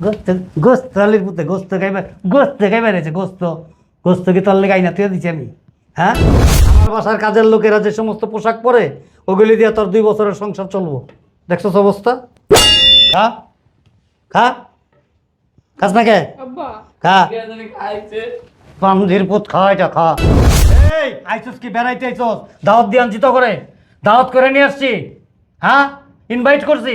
গোস্ত গোস্ত আলির পুতে গোস্ত খাইবার গোস্ত খাইবার আছে গোস্ত। গোস্ত কি তোর লেগে আইনা তুই দিচ্ছি আমি হ্যাঁ? আমার বাসার কাজের লোকেরা যে সমস্ত পোশাক পরে ওগুলি দিয়ে তোর দুই বছরের সংসার চলবো। দেখছ অবস্থা? খা খা। খাস না কে? খা। পান্ধির পুত খা এটা খা। এই আইসস কি বেড়াইতে আইসস দাওয়াত দিয়ে আনছি তো করে দাওয়াত করে নিয়ে আসছি হ্যাঁ? ইনভাইট করছি।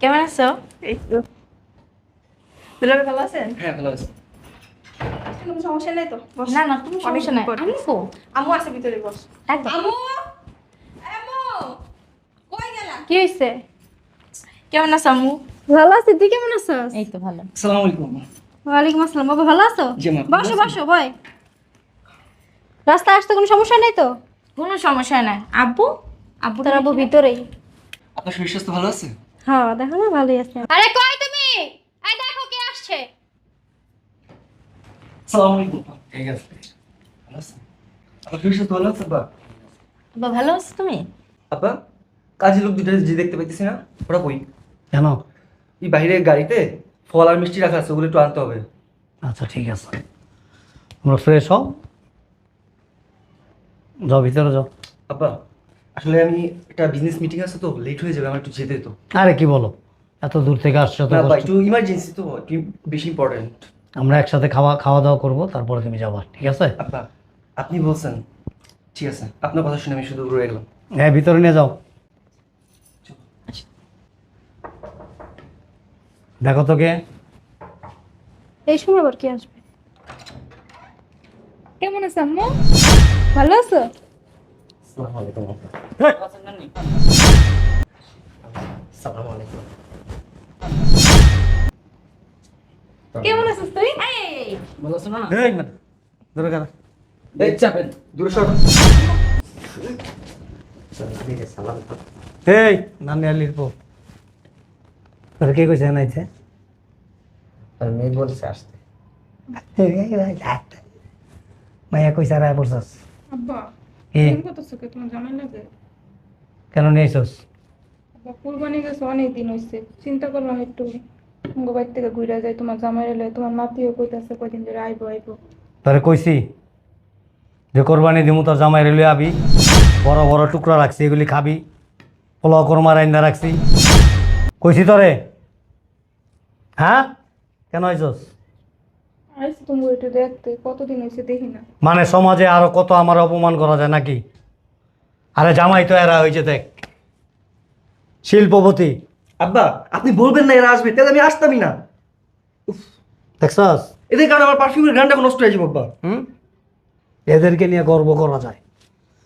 কেমন আছো? এই তো দুলাভাই ভালো আছেন? হ্যাঁ ভালো আছে। কোনো সমস্যা নেই তো? না না কোনো সমস্যা নাই। আমি কো আম্মু আছে ভিতরে বস। একদম। আম্মু! আম্মু! কই গেলা? কি হইছে? কেমন আছো আম্মু? ভালো আছি তুই কেমন আছিস? এই তো ভালো। আসসালামু আলাইকুম। ওয়ালাইকুম আসসালাম বাবা ভালো আছো? বসো বসো বয় রাস্তায় আসতে কোনো সমস্যা নেই তো? কোনো সমস্যা নাই। আব্বু? আব্বু তার আব্বু ভিতরেই। আপনার শরীর স্বাস্থ্য ভালো আছে? হ্যাঁ দেখো না ভালোই আছে। আরে কই তুমি? এই দেখো কে আসছে। আসসালামু আলাইকুম। ঠিক আছে ভালো আছে? আপনার শরীর স্বাস্থ্য ভালো আছে বা আব্বা ভালো আছো তুমি? আপা কাজের লোক দুটো যে দেখতে পাইতেছি না ওরা কই? কেন? এই বাইরে গাড়িতে ফল আর মিষ্টি রাখা আছে ওগুলো একটু আনতে হবে। আচ্ছা ঠিক আছে। তোমরা ফ্রেশ হও। যাও ভিতরে যাও। আপা আসলে আমি একটা বিজনেস মিটিং আছে তো লেট হয়ে যাবে আমার একটু যেতে তো। আরে কি বলো? এত দূর থেকে আসছো তো না আপা একটু ইমার্জেন্সি তো একটু বেশি ইম্পর্টেন্ট আমরা একসাথে খাওয়া খাওয়া দাওয়া করব তারপরে তুমি যাবা ঠিক আছে? আপা আপনি বলছেন ঠিক আছে আপনার কথা শুনে আমি শুধু রয়ে গেলাম। হ্যাঁ ভিতরে নিয়ে যাও। দেখো তো কে। এই সময় আবার কি আসবে? কেমন আছো আম্মু? ভালো আছো? আসসালামু আলাইকুম আপা। আসসালামু আলাইকুম কেমন আছিস তুই? ভালো আছো না? এই না ধরে কেন এই চাপেন দূরে সর। এই নানি আলির পো তোর কে কইছে নাইছে মেয়ে বলছে আসতে। মাইয়া কইছে রায় পড়ছস। আব্বা কি? কেমন করতেছো কে তোমার জামাই লাগে? কেন নিয়ে আইসস আব্বা কুরবানি গেছে অনেক দিন হইছে। চিন্তা করলাম একটু তোমার বাড়ি থেকে ঘুরে যাই তোমার জামাই এলে তোমার মাপিও কইতাছে কদিন ধরে আইবো আইবো। তোরে কইছি যে কোরবানি দিমু তোর জামাই রেলে আবি। বড় বড় টুকরা রাখছি এগুলি খাবি। পোলাও কোরমা রাইন্দা রাখছি। কইছি তোরে? হ্যাঁ? কেন আইসস আইসি তুমি একটু দেখতে কতদিন হয়েছে দেখি না। মানে সমাজে আরও কত আমার অপমান করা যায় নাকি? আরে জামাই তো এরা হয়েছে দেখ। শিল্পপতি। আব্বা আপনি বলবেন না এরা আসবে তাহলে আমি আসতামই না। দেখছস? এদের কারণে আমার পারফিউমের গানটা নষ্ট হয়ে যাবে আব্বা। হুম? এদেরকে নিয়ে গর্ব করা যায়।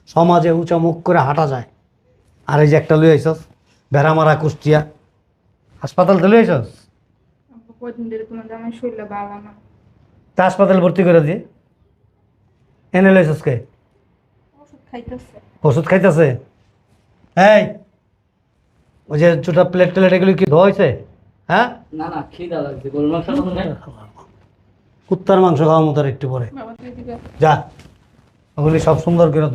সমাজে উঁচা মুখ করে হাঁটা যায়। আর এই যে একটা লই আইসস বেড়ামারা কুষ্টিয়া। হাসপাতাল তো লই আইসস আব্বা কদিন ধরে তোমার জামাই শরীরটা ভালো না। তা হাসপাতাল ভর্তি করে দিয়ে এনে ওষুধ খাইতেছে। ওষুধ খাইতেছে? এই ওই যে ছোটা প্লেট টেলেট এগুলি কি ধোয়া হয়েছে হ্যাঁ? না না খিদা লাগছে গরুর মাংস কুত্তার মাংস খাওয়া মতো আর একটু পরে। বাবা তুই দিকে যা ওগুলি সব সুন্দর করে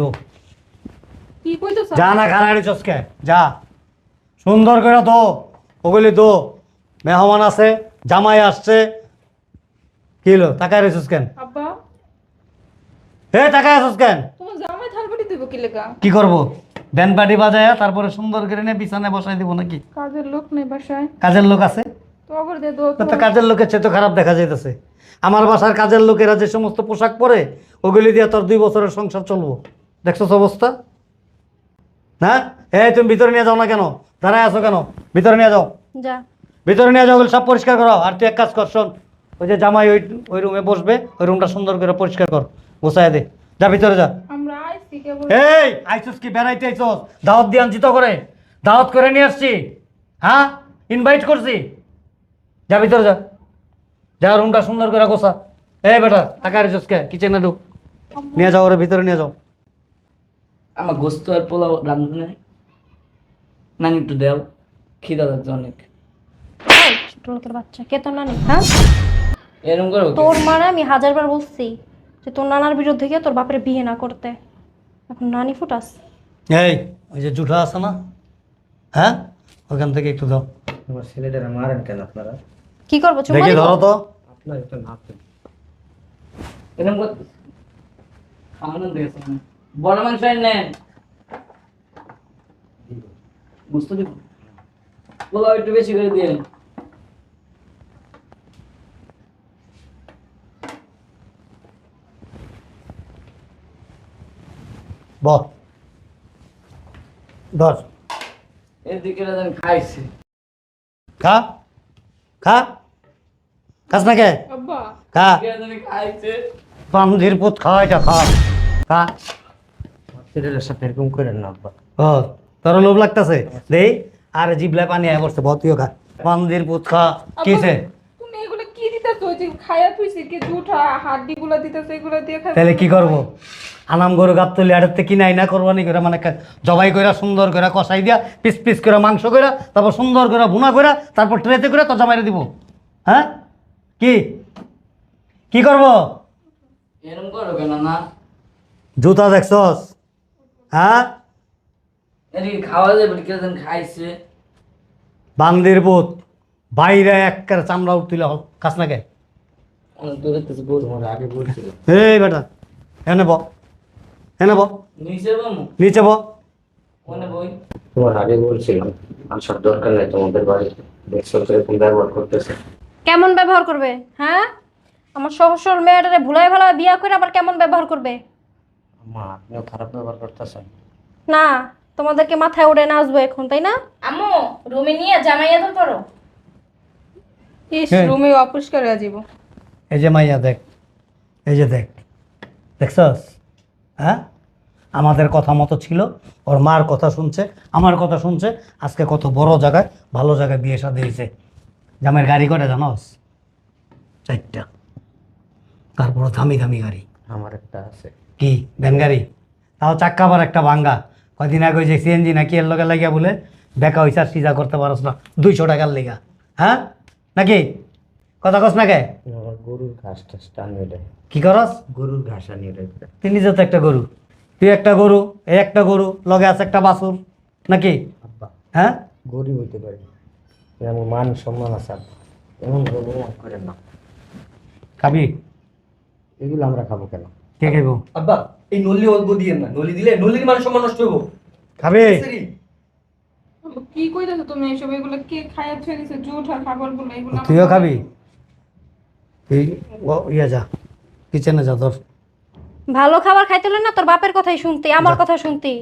কইতেছ? যা না খানাড়ি চসকে যা। সুন্দর করে দো ওগুলি দো মেহমান আছে জামাই আসছে। কি হলো? তাকায় কেন? আব্বা। হে কেন? তোমার জামাই থালবাটি দিব কি লেগা? কি করব? ব্যান্ড পার্টি বাজায় তারপরে সুন্দর করে নিয়ে বিছানায় বসাই দিব নাকি? কাজের লোক নেই বাসায়। কাজের লোক আছে? তো আবার দে দো তো কাজের লোকের চেয়ে তো খারাপ দেখা যাইতেছে। আমার বাসার কাজের লোকেরা যে সমস্ত পোশাক পরে ওগুলি দিয়ে তোর দুই বছরের সংসার চলবো। দেখছস অবস্থা? হ্যাঁ এই তুমি ভিতরে নিয়ে যাও না কেন? দাঁড়ায় আছো কেন? ভিতরে নিয়ে যাও। যা। ভিতরে নিয়ে যাও সব পরিষ্কার করো। আর তুই এক কাজ কর শোন। ওই যে জামাই ওই ওই রুমে বসবে ওই রুমটা সুন্দর করে পরিষ্কার কর গোছায় দে। যা ভিতরে যা। আমরা আইছি কেবল। এই আইসস কি বেড়াইতে আইসস দাওয়াত দিয়ে আনছি তো করে। দাওয়াত করে নিয়ে আসছি। হ্যাঁ? ইনভাইট করছি। যা ভিতরে যা। যা রুমটা সুন্দর করে গোছা। এই বেটা টাকা রেছিস কে? কিচেনে ঢুক। নিয়ে যাও ওরে ভিতরে নিয়ে যাও। আমার গোস্ত আর পোলাও রান্ধনে নানি একটু দেও। খিদা লাগছে অনেক। ছোট লোকের বাচ্চা। কে তোর নানি? হ্যাঁ? এরকম করো? তোর মারা আমি হাজারবার বলছি যে তোর নানার বিরুদ্ধে গিয়ে তোর বাপের বিয়ে না করতে। এখন নানি ফুটাস। এই ওই যে জুঠা আছে না? হ্যাঁ? ওখান থেকে একটু দাও। আমার ছেলেটারা মারেন কেন আপনারা? কি করব চুম্মা দেখি? ধরো তো। আপনার একটু নাচেন এরকম করতে আনন্দ গেছে। বড় মাংস নেন। বুঝতে দিব। পোলাও একটু বেশি করে দিয়ে ব। ধর। এদিকে খাইছে। খা। খা। খাস না কে? খা। বান্ধির পুত খাওয়া এটা খা। খা। সাথে এরকম করেন না আব্বা। ও তোর লোভ লাগতেছে? দেই। আর জিবলায় পানি আয় পড়ছে বতিও খা। বান্ধির পুত খা। কিসে এগুলো কি দিতেছো ওই যে খায়া তুইছি কি জুঠা হাড্ডি গুলো দিতেছো এগুলো দিয়ে খাই তাহলে কি করব? আনাম গরু গাপ তুলি আড়েতে কিনাই না কোরবানি করে মানে জবাই করে সুন্দর করে কষাই দিয়া পিস পিস করে মাংস করে তারপর সুন্দর করে ভুনা করে তারপর ট্রেতে করে তো জমাইরে দিব। হ্যাঁ? কি? কি করব? এরকম করো কেন না? জুতা দেখছস? হ্যাঁ? খাওয়া যাবে খাইছে। বান্দির পুত। বাইরে একের চামড়া উঠতিলে খাস না কে? এই বেটা এনে ব। এনে ব। নিচে বামু ব। তোমার আগে বলছিলাম আসার দরকার নেই তোমাদের বাড়িতে। দেখছ তো এরকম ব্যবহার করতেছে। কেমন ব্যবহার করবে হ্যাঁ? আমার সহসর মেয়েটারে ভুলাই ভালা বিয়া করে আবার কেমন ব্যবহার করবে? মা আপনিও খারাপ ব্যবহার করতেছেন না তোমাদেরকে মাথায় নাচবো এখন তাই না? আম্মু রুমে নিয়ে জামাই আদর করো ইস। রুমে অপরিষ্কার এই যে মাইয়া দেখ। এই যে দেখ। দেখছস? হ্যাঁ? আমাদের কথা মতো ছিল। ওর মার কথা শুনছে আমার কথা শুনছে। আজকে কত বড় জায়গায় ভালো জায়গায় বিয়ে সাথে হয়েছে জামের গাড়ি করে জানোস? চারটা। তারপর দামি দামি গাড়ি। আমার একটা আছে। কি? ভ্যান গাড়ি? তাও চাক্কা আবার একটা ভাঙ্গা। কয়দিন আগে যে সিএনজি নাকি এর লগে লাগিয়া বলে বেকা হয়েছে আর সিজা করতে পারস না। দুইশো টাকার লেগা। হ্যাঁ? নাকি? কথা কস না কে গরুর ঘাস টাস টানিয়ে দেয় কি করস? গরুর ঘাস আনিয়ে দেয়। তুই নিজে তো একটা গরু। তুই একটা গরু এই একটা গরু লগে আছে একটা বাছুর নাকি? হ্যাঁ? গরিব হইতে পারি। এমন মান সম্মান আছে এমন ব্যবহার করেন না। খাবি? এগুলো আমরা খাব কেন? কে খাইব? আব্বা এই নলি অল্প দিয়ে না। নলি দিলে নলির মান সম্মান নষ্ট হইব। খাবি? কি কইতাছো তুমি এসব এগুলো কে দিছে? জুঠা খাবারগুলো এগুলো তুইও খাবি? তুই ও- ইয়া যা কিচেনে যা তোর ভালো খাবার খাইতে হলে না তোর বাপের কথাই শুনতি আমার কথা শুনতি।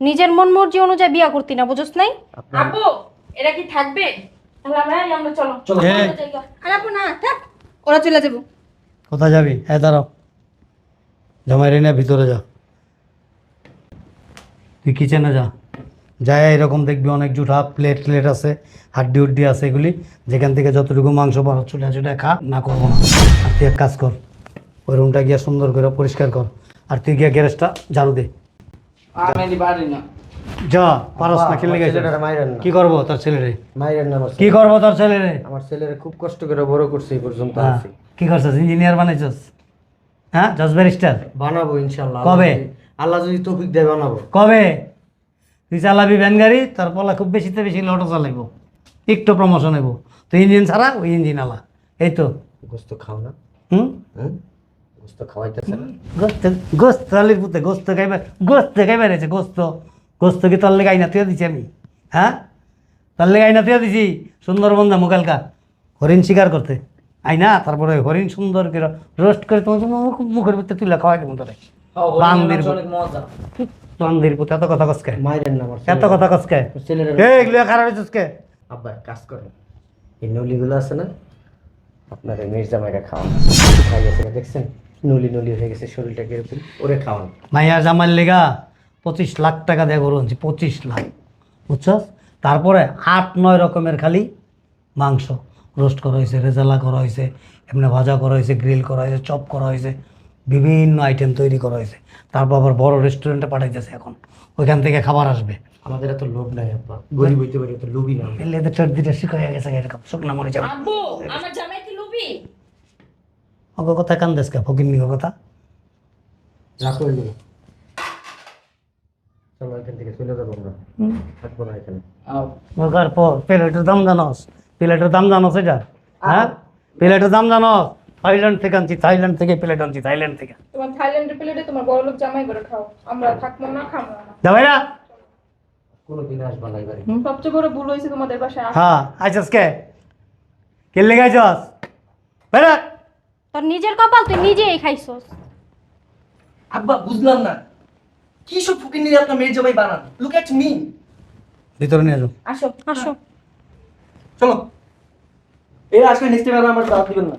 নিজের মন মর্জি অনুযায়ী বিয়া করতি না বুঝছ নাই? আব্বু এরা কি থাকবে? তাহলে আমরা আমরা চলো। চলো। আর আপু না থাক ওরা চলে যাব। কোথায় যাবি? হ্যাঁ দাঁড়াও। জামাই রে নিয়ে ভিতরে যা। তুই কিচেনে যা। যায় এরকম দেখবি অনেক জুঠা প্লেট প্লেট আছে হাড্ডি উড্ডি আছে এগুলি। যেখান থেকে যতটুকু মাংস পারো ছুটা ছুটা খা না করব না। আর তুই এক কাজ কর ওই রুমটা গিয়ে সুন্দর করে পরিষ্কার কর। আর তুই গিয়ে গ্যারেজটা ঝাড়ু দে। যা পারস না খেলে গেছে। ছেলেটারে মাইরেন না। কি করব তোর ছেলেরে? মাইরেন কি করব তোর ছেলেরে? আমার ছেলেরে খুব কষ্ট করে বড় করছে এই পর্যন্ত হ্যাঁ, কি করছিস? ইঞ্জিনিয়ার বানাইছস? হ্যাঁ? জজ ব্যারিস্টার বানাবো ইনশাল্লাহ কবে? আল্লাহ যদি- আল্লাহ যদি তৌফিক দেয় বানাবো। কবে? তুই চালাবি ভ্যান গাড়ি তার পলা খুব বেশিতে বেশি লটো চালাইব। একটু প্রমোশন হইব। তুই ইঞ্জিন ছাড়া ওই ইঞ্জিন আলা। এই তো। গোস্ত খাও না। হুম? হ্যাঁ? গোস্ত খাওয়াইতেছে না? গোস্ত গোস্ত আলির পুতে গোস্ত খাইবার গোস্ত খাইবার আছে গোস্ত। গোস্ত কি তোর লেগে আইনা তুই দিছি আমি? হ্যাঁ? তোর লেগে আইনা তুই দিছি সুন্দরবন যা মুকালকা হরিণ শিকার করতে। আইনা তারপরে হরিণ সুন্দর করে রোস্ট করে তোমার মুখ- মুখের ভিতরে তুলে খাওয়াই দেবো তোরে। বান্দির অনেক মজা। বান্দির পুতে এত কথা কসকে মাইরেন না আমার এত কথা কসকে এই এগুলো খারাপ হয়েছিস কে? আব্বা কাজ করেন। এই নলিগুলো আছে না আপনার এই মির্জা মাইরা খাওয়ান। খাই গেছে দেখছেন? নলি নলি হয়ে গেছে শরীরটা কীরকম? ওরে খাওয়ান। মাইয়ার জামার লেগা পঁচিশ লাখ টাকা দেয় গরু আনছি পঁচিশ লাখ। বুঝছস? তারপরে আট নয় রকমের খালি মাংস। রোস্ট করা হয়েছে রেজালা করা হয়েছে এমনি ভাজা করা হয়েছে গ্রিল করা হয়েছে চপ করা হয়েছে। বিভিন্ন আইটেম তৈরি করা হয়েছে। তারপর আবার বড় রেস্টুরেন্টে পাঠাইতেছে এখন। ওইখান থেকে খাবার আসবে। আমাদের এত লোভ নাই আব্বা। গরিব হইতে পারি এত লোভই না। এলে এদের চর্দিটা শিখাইয়া গেছে এরকম শুকনা মরে যাবে আব্বু আমার জামাই কি লুবি অগ কথা কান্দেস কে? ফকির নিগো কথা। রাখো এগুলো। চলো এখান থেকে চলে যাব আমরা। থাকব না এখানে। আও। মগার পর প্লেটের দাম জানোস। প্লেটের দাম জানোস এটা। হ্যাঁ? প্লেটের দাম জানোস। থাইল্যান্ড থেকে আনছি থাইল্যান্ড থেকে প্লেট আনছি থাইল্যান্ড থেকে। তোমার থাইল্যান্ডের প্লেটে তোমার বড় লোক জামাই করে খাও। আমরা থাকব না খাব না। যাবে না কোনোদিন আসবা না এবারে। সবচেয়ে বড় ভুল হয়েছে তোমাদের বাসায় হ্যাঁ কে কে বেরা তোর নিজের কপাল তুই নিজেই খাইছস। আব্বা বুঝলাম না। কি সব ফুকির নিয়ে আপনার মেয়ের জামাই বানান লুক এট মি ভিতরে নিয়ে যাও আসো। আসো। চলো। এর আসলে নেক্সট টাইম আর আমার দাওয়াত দিবেন না।